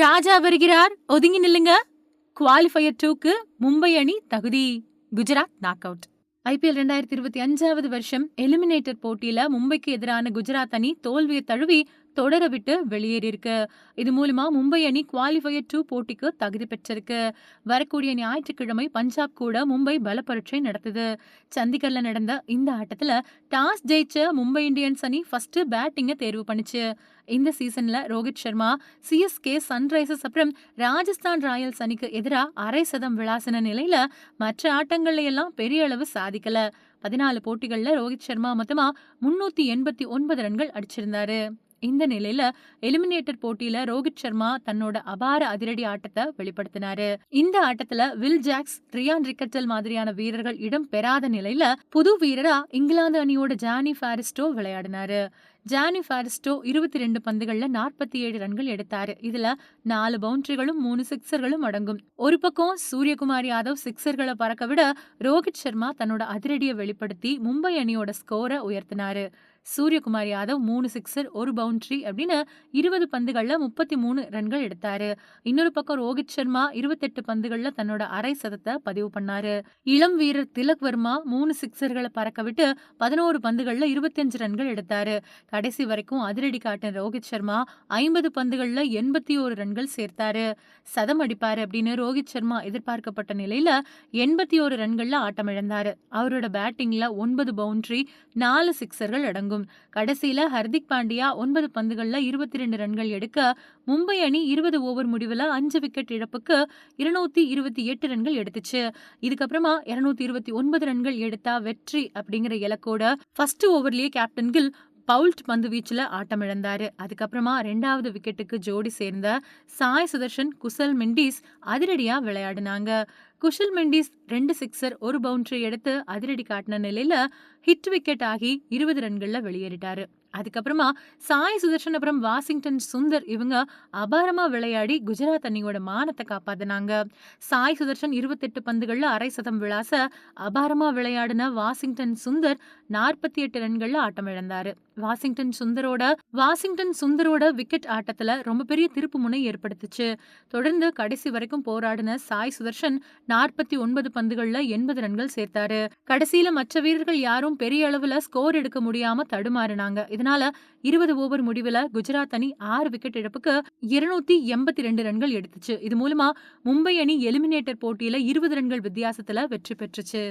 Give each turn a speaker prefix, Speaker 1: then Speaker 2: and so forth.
Speaker 1: ராஜா வருகிறார். ஒதுங்கி நில்லுங்க. குவாலிஃபயர் டூக்கு மும்பை அணி தகுதி. குஜராத் நாக் அவுட் ஐபிஎல் ரெண்டாயிரத்தி இருபத்தி அஞ்சாவது வருஷம் எலிமினேட்டர் போட்டியில மும்பைக்கு எதிரான குஜராத் அணி தோல்வியை தழுவி தொடர விட்டு வெளியேறியிருக்கு. இது மூலமா மும்பை அணி குவாலிஃபயர் டூ போட்டிக்கு தகுதி பெற்றிருக்கு. வரக்கூடிய ஞாயிற்றுக்கிழமை பஞ்சாப் கூட மும்பை பலப்பரட்சை நடத்துது. சண்டிகர்ல நடந்த இந்த ஆட்டத்துல டாஸ் ஜெயிச்ச மும்பை இந்தியன்ஸ் அணி ஃபர்ஸ்ட் பேட்டிங்கை தேர்வு பண்ணுச்சு. இந்த சீசன்ல ரோஹித் சர்மா சிஎஸ்கே சன்ரைசர்ஸ் அப்புறம் ராஜஸ்தான் ராயல்ஸ் அணிக்கு எதிராக அரை சதம் விளாசின நிலையில மற்ற ஆட்டங்கள்ல எல்லாம் பெரிய அளவு சாதிக்கல. பதினாலு போட்டிகள்ல ரோஹித் சர்மா மொத்தமா முன்னூத்தி எண்பத்தி ஒன்பது ரன்கள் அடிச்சிருந்தாரு. இந்த நிலையில எலிமினேட்டர் போட்டியில ரோஹித் சர்மா தன்னோட அபார அதிரடி ஆட்டத்தை வெளிப்படுத்தினாரு. இந்த ஆட்டத்துல வில் ஜாக்ஸ் ரியான் ரிக்கட்டல் மாதிரியான வீரர்கள் இடம் பெறாத நிலையில புது வீரரா இங்கிலாந்து அணியோட ஜானி ஃபாரிஸ்டோ விளையாடினாரு. ஜானி ஃபாரிஸ்டோ இருபத்தி ரெண்டு பந்துகள்ல நாற்பத்தி ஏழு ரன்கள் எடுத்தாரு. இதுல நாலு பவுண்டரிகளும் மூணு சிக்ஸர்களும் அடங்கும். ஒரு பக்கம் சூரியகுமார் யாதவ் சிக்ஸர்களை பறக்க விட ரோஹித் சர்மா தன்னோட அதிரடியை வெளிப்படுத்தி மும்பை அணியோட ஸ்கோரை உயர்த்தினாரு. சூரியகுமார் யாதவ் மூணு சிக்ஸர் ஒரு பவுண்டரி அப்படின்னு இருபது பந்துகளில் முப்பத்தி மூணு ரன்கள் எடுத்தாரு. இன்னொரு பக்கம் ரோஹித் சர்மா இருபத்தெட்டு பந்துகளில் தன்னோட அரை சதத்தை பதிவு பண்ணாரு. இளம் வீரர் திலக் வர்மா மூணு சிக்ஸர்களை பறக்க விட்டு பதினோரு பந்துகளில் இருபத்தஞ்சு ரன்கள் எடுத்தாரு. கடைசி வரைக்கும் அதிரடி காட்டின ரோஹித் சர்மா ஐம்பது பந்துகளில் எண்பத்தி ஒரு ரன்கள் சேர்த்தாரு. சதம் அடிப்பாரு அப்படின்னு ரோஹித் சர்மா எதிர்பார்க்கப்பட்ட நிலையில எண்பத்தி ஒரு ரன்கள்ல ஆட்டம் இழந்தாரு அவரோட பேட்டிங்ல ஒன்பது பவுண்டரி நாலு சிக்ஸர்கள் அடங்கும். கடைசியில ஹர்திக் பாண்டியா ஒன்பது பந்துகள்ல இருபத்தி ரெண்டு ரன்கள் எடுக்க மும்பை அணி இருபது ஓவர் முடிவுல அஞ்சு விக்கெட் இழப்புக்கு இருநூத்தி இருபத்தி எட்டு ரன்கள் எடுத்துச்சு. இதுக்கப்புறமா இருநூத்தி இருபத்தி ஒன்பது ரன்கள் எடுத்தா வெற்றி அப்படிங்கிற இலக்கோட ஃபர்ஸ்ட் ஓவர்லயே கேப்டன் கில் பவுல்ட் பந்து வீச்சுல ஆட்டம் இழந்தார் அதுக்கப்புறமா ரெண்டாவது விக்கெட்டுக்கு ஜோடி சேர்ந்த சாய் சுதர்ஷன் குசல் மெண்டிஸ் அதிரடியா விளையாடினாங்க. குஷல் மெண்டிஸ் ரெண்டு சிக்ஸர் ஒரு பவுண்டரி எடுத்து அதிரடி காட்டின நிலையில ஹிட் விக்கெட் ஆகி இருபது ரன்கள்ல வெளியேறிட்டாரு. அதுக்கப்புறமா சாய் சுதர்ஷன் அப்புறம் வாஷிங்டன் சுந்தர் இவங்க அபாரமா விளையாடி குஜராத் அணியோட மானத்தை காப்பாத்தினாங்க. சாய் சுதர்ஷன் இருபத்தெட்டு பந்துகள்ல அரை சதம் விளாச அபாரமா விளையாடின வாஷிங்டன் சுந்தர் நாற்பத்தி எட்டு ரன்கள்ல ஆட்டம் இழந்தாரு. வாஷிங்டன் சுந்தரோட வாஷிங்டன் சுந்தரோட விக்கெட் ஆட்டத்துல ரொம்ப பெரிய திருப்பு முனை ஏற்படுத்துச்சு. தொடர்ந்து கடைசி வரைக்கும் போராடின சாய் சுதர்ஷன் நாற்பத்தி ஒன்பது பந்துகள்ல எண்பது ரன்கள் சேர்த்தாரு. கடைசியில மற்ற வீரர்கள் யாரும் பெரிய அளவுல ஸ்கோர் எடுக்க முடியாம தடுமாறினாங்க. இதனால இருபது ஓவர் முடிவுல குஜராத் அணி ஆறு விக்கெட் இழப்புக்கு இருநூத்தி எண்பத்தி ரெண்டு ரன்கள் எடுத்துச்சு. இது மூலமா மும்பை அணி எலிமினேட்டர் போட்டியில இருபது ரன்கள் வித்தியாசத்துல வெற்றி பெற்றுச்சு.